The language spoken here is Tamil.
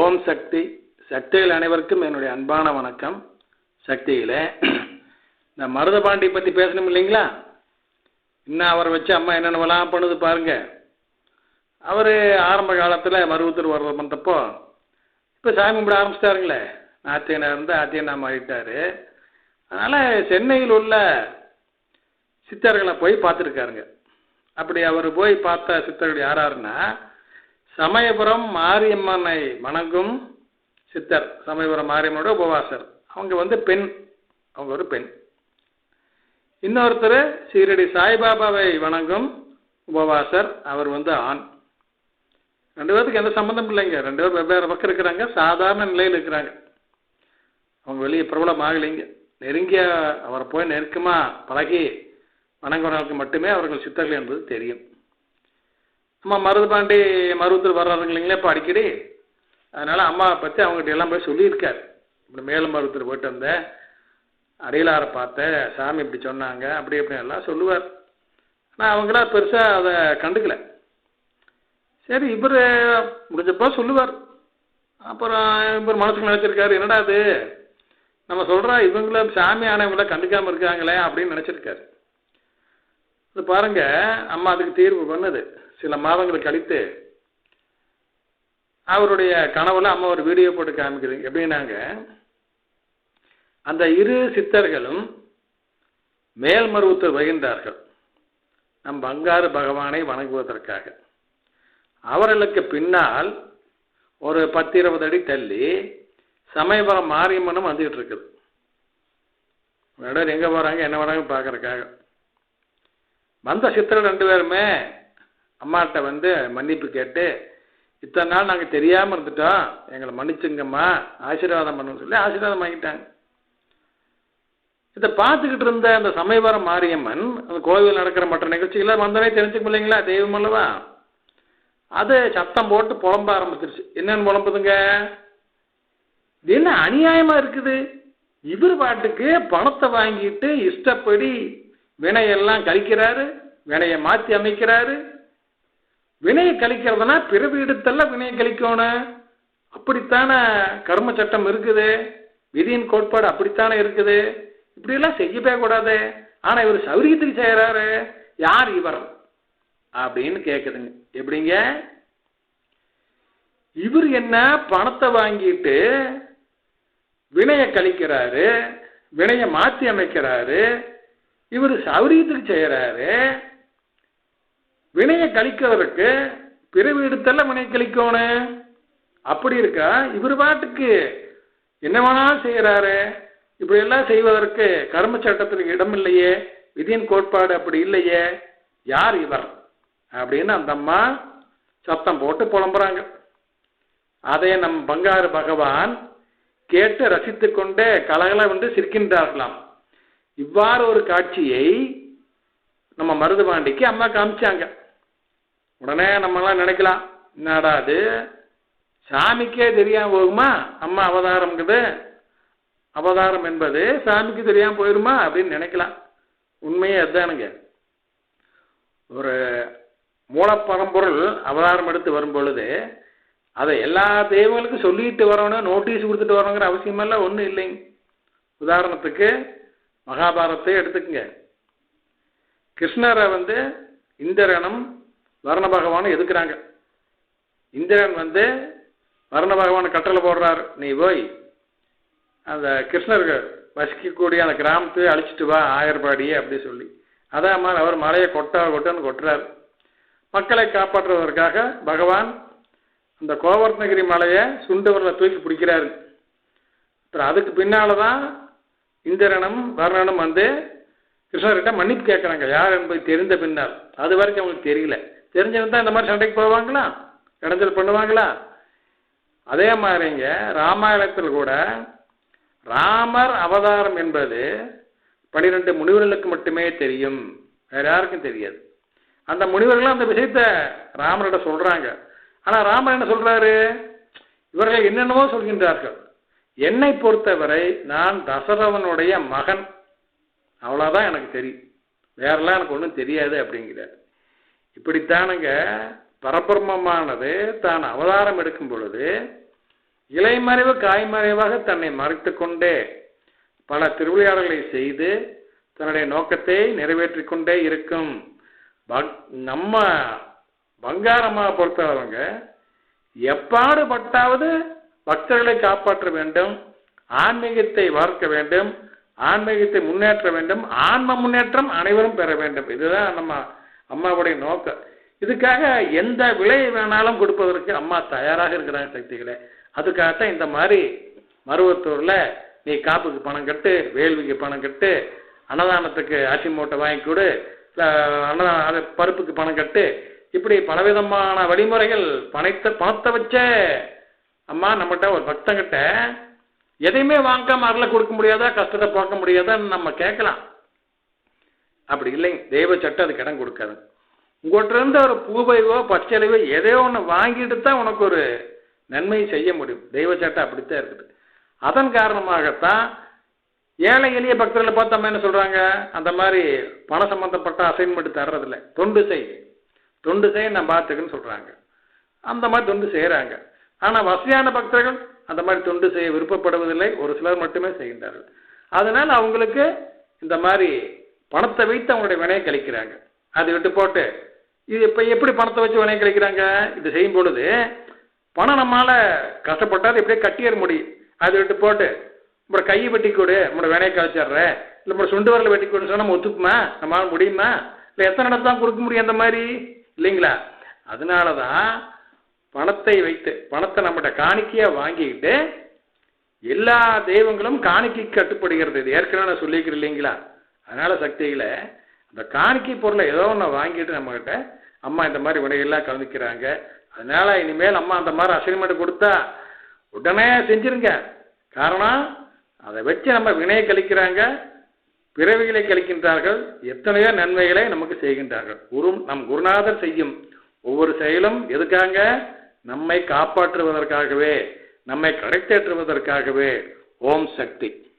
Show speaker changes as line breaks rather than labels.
ஓம் சக்தி. சக்திகள் அனைவருக்கும் என்னுடைய அன்பான வணக்கம். சக்திகளே இந்த மருதபாண்டி பற்றி பேசணும் இல்லைங்களா? இன்னும் அவரை வச்சு அம்மா என்னென்னலாம் பண்ணுது பாருங்க. அவர் ஆரம்ப காலத்தில் மருவத்தூர் வர்றது வந்தப்போ இப்போ சாமி கும்பிட ஆரம்பிச்சிட்டாருங்களே. ஆத்தியனா இருந்து ஆத்தியனா ஆகிட்டார் அதனால் சென்னையில் உள்ள சித்தர்களை போய் பார்த்துருக்காருங்க. அப்படி அவர் போய் பார்த்த சித்தர்கள் யாராருன்னா சமயபுரம் மாரியம்மனை வணங்கும் சித்தர் சமயபுரம் மாரியம்மனோட உபவாசர். அவங்க வந்து பெண். அவங்க ஒரு பெண். இன்னொருத்தர் சீரடி சாய்பாபாவை வணங்கும் உபவாசர் அவர் வந்து ஆண். ரெண்டு பேருக்கு எந்த சம்மந்தம் இல்லைங்க. ரெண்டு பேரும் வெவ்வேறு பக்கம் இருக்கிறாங்க. சாதாரண நிலையில் இருக்கிறாங்க. அவங்க வெளியே பிரபலம் ஆகலைங்க. நெருங்கிய அவரை போய் நெருக்கமாக பழகி வணங்குறவர்களுக்கு மட்டுமே அவர்கள் சித்தர்கள் என்பது தெரியும். அம்மா மருதுபாண்டி மருவத்தூர் வர்றாங்க இல்லைங்களா இப்போ அடிக்கடி. அதனால் அம்மாவை பற்றி அவங்ககிட்ட எல்லாம் போய் சொல்லியிருக்கார். இப்படி மேலும் மருவத்தூர் போயிட்டு வந்தேன் அடியலாரை பார்த்தேன் சாமி இப்படி சொன்னாங்க அப்படி இப்படி எல்லாம் சொல்லுவார். ஆனால் அவங்களா பெருசாக அதை கண்டுக்கல. சரி இவர் முடிஞ்சப்போ சொல்லுவார். அப்புறம் இவர் மனசுக்கு நினச்சிருக்காரு என்னடா அது நம்ம சொல்கிறா இவங்கள சாமி ஆனவங்கள கண்டுக்காமல் இருக்காங்களே அப்படின்னு நினச்சிருக்காரு. இது பாருங்க அம்மா அதுக்கு தீர்வு பண்ணுது. சில மாதங்கள் கழித்து அவருடைய கனவுல அம்மா ஒரு வீடியோ போட்டு காமிக்கிறது எப்படின்னாங்க அந்த இரு சித்தர்களும் மேல்மருவத்தை வகிந்தார்கள். நம் பங்காரு பகவானை வணங்குவதற்காக. அவர்களுக்கு பின்னால் ஒரு பத்து இருபது அடி தள்ளி சமயபுரம் மாரியம்மனும் வந்துகிட்டு இருக்குது. இடம் எங்கே போகிறாங்க என்ன வராங்க பார்க்கறக்காக வந்த சித்தர்கள் ரெண்டு பேருமே அம்மாட்ட வந்து மன்னிப்பு கேட்டு இத்தனை நாள் நாங்கள் தெரியாமல் இருந்துட்டோம். எங்களை மன்னிச்சுங்கம்மா ஆசீர்வாதம் பண்ணுன்னு சொல்லி ஆசீர்வாதம் வாங்கிட்டாங்க. இதை பார்த்துக்கிட்டு இருந்த அந்த சமயபுரம் மாரியம்மன் அந்த கோவில் நடக்கிற மற்ற நிகழ்ச்சிகளை வந்தவே தெரிஞ்சுக்க இல்லைங்களா தெய்வம் அல்லவா? அது சத்தம் போட்டு புலம்ப ஆரம்பிச்சிருச்சு. என்னன்னு புலம்புதுங்க? இது என்ன அநியாயமா இருக்குது? இவர் பாட்டுக்கு பணத்தை வாங்கிட்டு இஷ்டப்படி வினையெல்லாம் கழிக்கிறாரு வினையை மாற்றி அமைக்கிறாரு. வினையை கழிக்கிறதுனா பிறவி எடுத்தல்ல வினையை கழிக்கணும். அப்படித்தானே கர்ம சட்டம் இருக்குது? விதியின் கோட்பாடு அப்படித்தானே இருக்குது? இப்படியெல்லாம் செய்யவே கூடாது. ஆனால் இவர் சௌரியத்துக்கு செய்கிறாரு யார் இவர்? அப்படின்னு கேட்குதுங்க எப்படிங்க? இவர் என்ன பணத்தை வாங்கிட்டு வினையை கழிக்கிறாரு வினையை மாற்றி அமைக்கிறாரு இவர் சௌரியத்துக்கு செய்கிறாரு வினையை கழிக்கிறதுக்கு பிறவி எடுத்தெல்லாம் வினை கழிக்கணும் அப்படி இருக்கா? இவர் பாட்டுக்கு என்ன வேணாலும் செய்கிறாரு இப்படியெல்லாம் செய்வதற்கு கர்ம சட்டத்திற்கு இடம் இல்லையே. விதியின் கோட்பாடு அப்படி இல்லையே. யார் இவர்? அப்படின்னு அந்த அம்மா சத்தம் போட்டு புலம்புறாங்க. அதை நம் பங்காரு பகவான் கேட்டு ரசித்து கொண்டே கலகல வந்து சிரிக்கின்றார்களாம். இவ்வாறு ஒரு காட்சியை நம்ம மருதுபாண்டிக்கு அம்மா காமிச்சாங்க. உடனே நம்மலாம் நினைக்கலாம் என்னடா அது? சாமிக்கே தெரியாம போகுமா? அம்மா அவதாரம்ங்குது. அவதாரம் என்பது சாமிக்கு தெரியாம போயிருமா அப்படின்னு நினைக்கலாம். உண்மையே அதுதானுங்க. ஒரு மூலப்பரம்பொருள் அவதாரம் எடுத்து வரும் பொழுது அதை எல்லா தெய்வங்களுக்கும் சொல்லிட்டு வரணும் நோட்டீஸ் கொடுத்துட்டு வரணுங்கிற அவசியமெல்லாம் ஒன்றும் இல்லைங்க. உதாரணத்துக்கு மகாபாரத்தை எடுத்துக்கங்க. கிருஷ்ணரை வந்து இந்திரனும் வர்ண பகவானும் எதுக்குறாங்க? இந்திரன் வந்து வர்ண பகவான் கட்டளை போடுறாரு. நீ போய் அந்த கிருஷ்ணருக்கு வசிக்கக்கூடிய அந்த கிராமத்தை அழிச்சிட்டு வா ஆயர்பாடி அப்படி சொல்லி. அதான் மாதிரி அவர் மலையை கொட்டா கொட்டன்னு கொட்டுறாரு. மக்களை காப்பாற்றுவதற்காக பகவான் அந்த கோவர்த்தனகிரி மலையை சுண்டவரில் தூக்கி பிடிக்கிறாரு. அப்புறம் அதுக்கு பின்னால தான் இந்திரனும் வர்ணனும் வந்து கிருஷ்ணர்கிட்ட மன்னிப்பு கேட்குறாங்க. யார் என்பது தெரிந்த பின்னால். அது வரைக்கும் அவங்களுக்கு தெரியல. தெரிஞ்சிருந்தா இந்த மாதிரி சண்டைக்கு போவாங்களா? இடைஞ்சல் பண்ணுவாங்களா? அதே மாதிரிங்க ராமாயணத்தில் கூட ராமர் அவதாரம் என்பது பனிரெண்டு முனிவர்களுக்கு மட்டுமே தெரியும். வேற யாருக்கும் தெரியாது. அந்த முனிவர்களும் அந்த விஷயத்த ராமர்கிட்ட சொல்றாங்க. ஆனா ராமர் என்ன சொல்றாரு? இவர்கள் என்னென்னவோ சொல்கின்றார்கள். என்னை பொறுத்தவரை நான் தசரவனுடைய மகன். அவ்வளோதான் எனக்கு தெரியும். வேறெல்லாம் எனக்கு ஒன்றும் தெரியாது அப்படிங்கிறார். இப்படித்தானுங்க பரபிரம்மமானது தான் அவதாரம் எடுக்கும் பொழுது இலைமறைவு காய்மறைவாக தன்னை மறைத்து கொண்டே பல திருவிளையாடல்களை செய்து தன்னுடைய நோக்கத்தை நிறைவேற்றி கொண்டே இருக்கும். நம்ம பங்காரமாக பொறுத்தவங்க எப்பாடுபட்டாவது பக்தர்களை காப்பாற்ற வேண்டும் ஆன்மீகத்தை வளர்க்க வேண்டும் ஆன்மீகத்தை முன்னேற்ற வேண்டும் ஆன்ம முன்னேற்றம் அனைவரும் பெற வேண்டும். இதுதான் நம்ம அம்மாவுடைய நோக்கம். இதுக்காக எந்த விலை வேணாலும் கொடுப்பதற்கு அம்மா தயாராக இருக்கிறாங்க சக்திகளை. அதுக்காகத்தான் இந்த மாதிரி மருவத்தூர்ல நீ காப்புக்கு பணம் கட்டு வேள்விக்கு பணம் கட்டு அன்னதானத்துக்கு அரிசி மூட்டை வாங்கி கொடு அன்னதான அது பருப்புக்கு பணம் கட்டு இப்படி பலவிதமான வழிமுறைகள் பணத்தை பணத்தை வச்சே அம்மா நம்மகிட்ட ஒரு பக்தங்கிட்ட எதையுமே வாங்காம அருளை கொடுக்க முடியாதா கஷ்டத்தை போக்க முடியாதான்னு நம்ம கேட்கலாம். அப்படி இல்லைங்க. தெய்வ சட்டம் அதுக்கு இடம் கொடுக்காது. உங்கள்கிட்ட இருந்து ஒரு பூவையோ பச்சலையோ எதையோ ஒன்று வாங்கிட்டு தான் உனக்கு ஒரு நன்மை செய்ய முடியும். தெய்வ சட்டம் அப்படித்தான் இருக்குது. அதன் காரணமாகத்தான் ஏழை எளிய பக்தர்களை பார்த்து நம்ம என்ன சொல்கிறாங்க அந்த மாதிரி பண சம்பந்தப்பட்ட அசைன்மெண்ட் தர்றதில்ல. தொண்டு செய். தொண்டு செய் நான் பார்த்துக்குன்னு சொல்கிறாங்க அந்த மாதிரி தொண்டு செய்கிறாங்க ஆனால் வசதியான பக்தர்கள் அந்த மாதிரி தொண்டு செய்ய விருப்பப்படுவதில்லை. ஒரு சிலர் மட்டுமே செய்கின்றார்கள். அதனால் அவங்களுக்கு இந்த மாதிரி பணத்தை வைத்து அவங்களுடைய வினையை கழிக்கிறாங்க. அதை விட்டு போட்டு இது இப்போ எப்படி பணத்தை வச்சு வினையை கழிக்கிறாங்க? இது செய்யும் பொழுது பணம் நம்மளால் கஷ்டப்பட்டால் எப்படியே கட்டியேற முடியும். அதை விட்டு போட்டு நம்மளோட கையை வெட்டி கொடு நம்மளோட வினையை கழிச்சிடுறேன் இல்லை நம்மளோட சுண்டு வரல வெட்டி கொடுன்னு சொன்னால் நம்ம ஒத்துக்குமா? நம்மளால் முடியுமா? இல்லை எத்தனை இடத்துல கொடுக்க முடியும் அந்த மாதிரி? இல்லைங்களா? அதனால தான் பணத்தை வைத்து பணத்தை நம்மகிட்ட காணிக்கையா வாங்கிக்கிட்டு எல்லா தெய்வங்களும் காணிக்கை கட்டுப்படுகிறது. இது ஏற்கனவே நான் சொல்லிக்கிறேன் இல்லைங்களா? அதனால சக்திகளை அந்த காணிக்கை பொருளை ஏதோ ஒன்று வாங்கிட்டு நம்மகிட்ட அம்மா இந்த மாதிரி வினைகள்லாம் கலந்துக்கிறாங்க. அதனால இனிமேல் அம்மா அந்த மாதிரி அசைன்மெண்ட் கொடுத்தா உடனே செஞ்சிருங்க. காரணம் அதை வச்சு நம்ம வினையை கழிக்கிறாங்க பிறவிகளை கழிக்கின்றார்கள் எத்தனையோ நன்மைகளை நமக்கு செய்கின்றார்கள். குரு நம் குருநாதர் செய்யும் ஒவ்வொரு செயலும் எதுக்காக? நம்மை காப்பாற்றுவதற்காகவே நம்மை கடைத்தேற்றுவதற்காகவே ஓம் சக்தி.